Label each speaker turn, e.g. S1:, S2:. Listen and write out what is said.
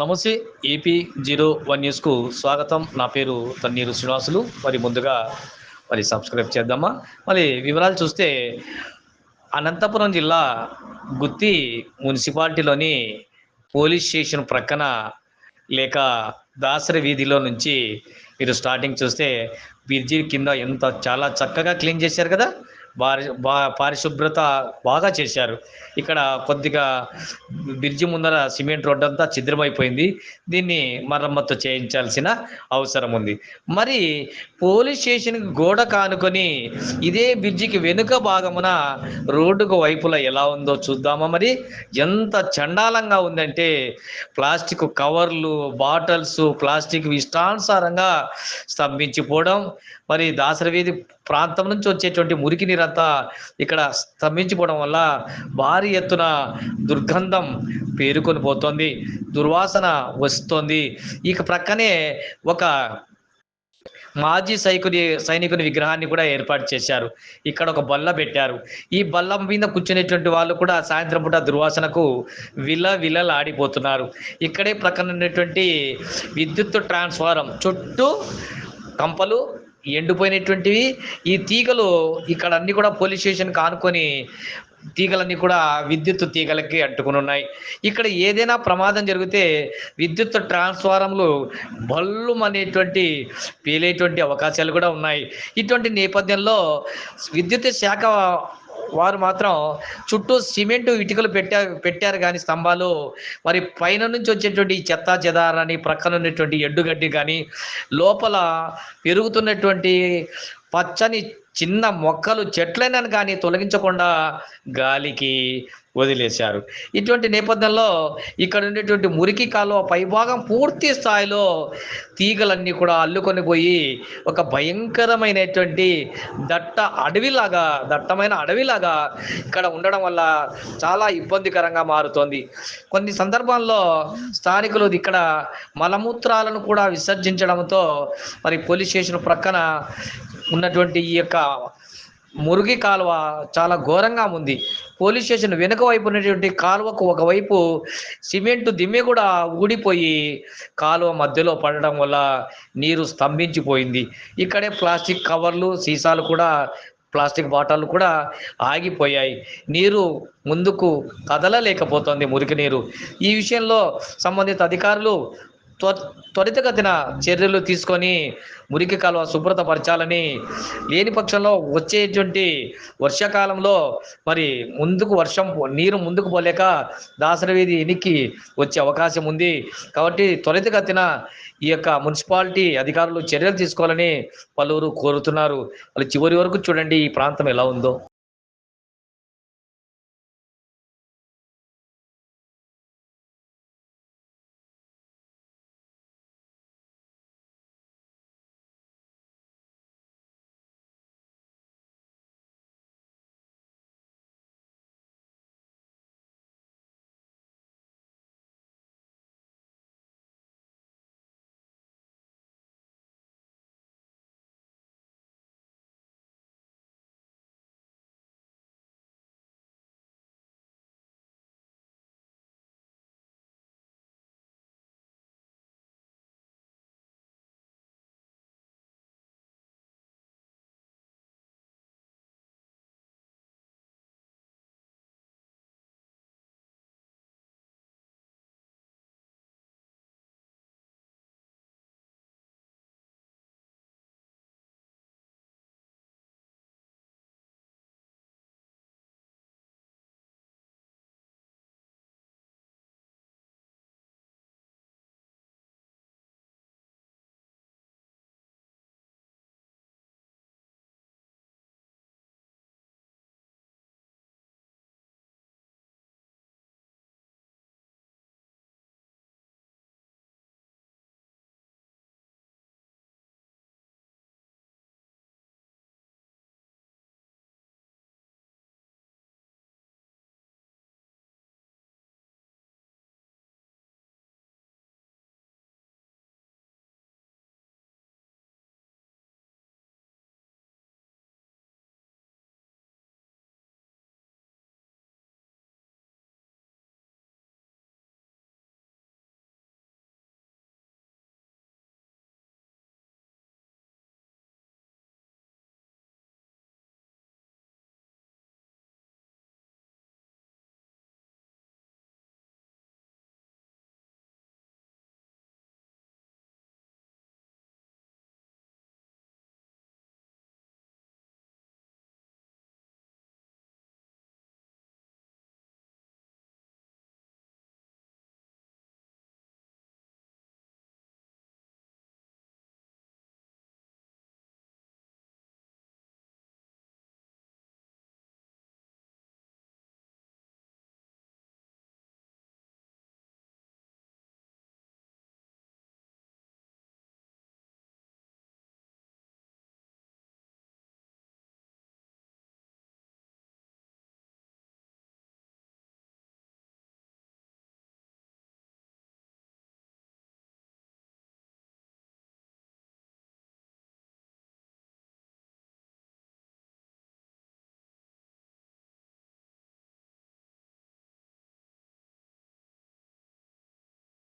S1: నమస్తే AP zero one న్యూస్కు స్వాగతం. నా పేరు తన్నీరు శ్రీనివాసులు. మరి ముందుగా మరి సబ్స్క్రైబ్ చేద్దామా? మరి వివరాలు చూస్తే అనంతపురం జిల్లా గుత్తి మున్సిపాలిటీలోని పోలీస్ స్టేషన్ ప్రక్కన లేక దాసరి వీధిలో నుంచి మీరు స్టార్టింగ్ చూస్తే బ్రిడ్జి కింద ఎంత చాలా చక్కగా క్లీన్ చేశారు కదా. వారి పారిశుభ్రత బాగా చేశారు. ఇక్కడ కొద్దిగా బ్రిడ్జి ముందర సిమెంట్ రోడ్ అంతా ఛిద్రమైపోయింది. దీన్ని మరమ్మత్తు చేయించాల్సిన అవసరం ఉంది. మరి పోలీస్ స్టేషన్ గోడ కానుకొని ఇదే బ్రిడ్జికి వెనుక భాగమున రోడ్డుకు వైపులా ఎలా ఉందో చూద్దామా మరి? ఎంత చండాలంగా ఉందంటే ప్లాస్టిక్ కవర్లు బాటిల్స్ ప్లాస్టిక్ ఇష్టానుసారంగా స్తంభించిపోవడం. మరి దాసరవీధి ప్రాంతం నుంచి వచ్చేటువంటి మురికి నీరు నీరంతా ఇక్కడ స్తంభించిపోవడం వల్ల భారీ ఎత్తున దుర్గంధం పేరుకొని పోతుంది దుర్వాసన వస్తుంది. ఇక ప్రక్కనే ఒక మాజీ సైకుని సైనికుని విగ్రహాన్ని కూడా ఏర్పాటు చేశారు. ఇక్కడ ఒక బల్ల పెట్టారు. ఈ బల్ల మీద కూర్చునేటువంటి వాళ్ళు కూడా సాయంత్రం పూట దుర్వాసనకు విల విలలాడిపోతున్నారు ఇక్కడే ప్రక్కన ఉన్నటువంటి విద్యుత్ ట్రాన్స్ఫారం చుట్టూ కంపలు ఎండిపోయినటువంటివి. ఈ తీగలు ఇక్కడ అన్ని కూడా పోలీస్ స్టేషన్ కానుకొని తీగలన్నీ కూడా విద్యుత్ తీగలకి అంటుకుని ఉన్నాయి. ఇక్కడ ఏదైనా ప్రమాదం జరిగితే విద్యుత్ ట్రాన్స్ఫారంలు బల్లు అనేటువంటి పేలేటువంటి అవకాశాలు కూడా ఉన్నాయి. ఇటువంటి నేపథ్యంలో విద్యుత్ శాఖ వారు మాత్రం చుట్టూ సిమెంట్ ఇటుకలు పెట్టారు పెట్టారు కానీ స్తంభాలు. మరి పైన నుంచి వచ్చేటువంటి చెత్త చెదారని ప్రక్కన ఉన్నటువంటి ఎడ్డుగడ్డి కానీ లోపల పెరుగుతున్నటువంటి పచ్చని చిన్న మొక్కలు చెట్లైనా కానీ తొలగించకుండా గాలికి వదిలేశారు. ఇటువంటి నేపథ్యంలో ఇక్కడ ఉండేటువంటి మురికి కాలువ పైభాగం పూర్తి స్థాయిలో తీగలన్నీ కూడా అల్లుకొని పోయి ఒక భయంకరమైనటువంటి దట్ట అడవిలాగా దట్టమైన అడవిలాగా ఇక్కడ ఉండడం వల్ల చాలా ఇబ్బందికరంగా మారుతోంది. కొన్ని సందర్భాల్లో స్థానికులు ఇక్కడ మలమూత్రాలను కూడా విసర్జించడంతో మరి పోలీస్ స్టేషన్ ప్రక్కన ఉన్నటువంటి ఈ యొక్క మురుగి కాలువ చాలా ఘోరంగా ఉంది. పోలీస్ స్టేషన్ వెనుక వైపు ఉన్నటువంటి కాలువకు ఒకవైపు సిమెంట్ దిమ్మె కూడా ఊడిపోయి కాలువ మధ్యలో పడడం వల్ల నీరు స్తంభించిపోయింది. ఇక్కడే ప్లాస్టిక్ కవర్లు సీసాలు కూడా ప్లాస్టిక్ బాటలు కూడా ఆగిపోయాయి. నీరు ముందుకు కదలలేకపోతుంది మురికి నీరు. ఈ విషయంలో సంబంధిత అధికారులు త్వ త్వరితగతిన చర్యలు తీసుకొని మురికి కాలువ శుభ్రతపరచాలని లేని పక్షంలో వచ్చేటువంటి వర్షాకాలంలో మరి ముందుకు వర్షం నీరు ముందుకు పోలేక దాసరవీధి ఎనికి వచ్చే అవకాశం ఉంది. కాబట్టి త్వరితగతిన ఈ యొక్క మున్సిపాలిటీ అధికారులు చర్యలు తీసుకోవాలని పలువురు కోరుతున్నారు. వాళ్ళు చివరి వరకు చూడండి ఈ ప్రాంతం ఎలా ఉందో.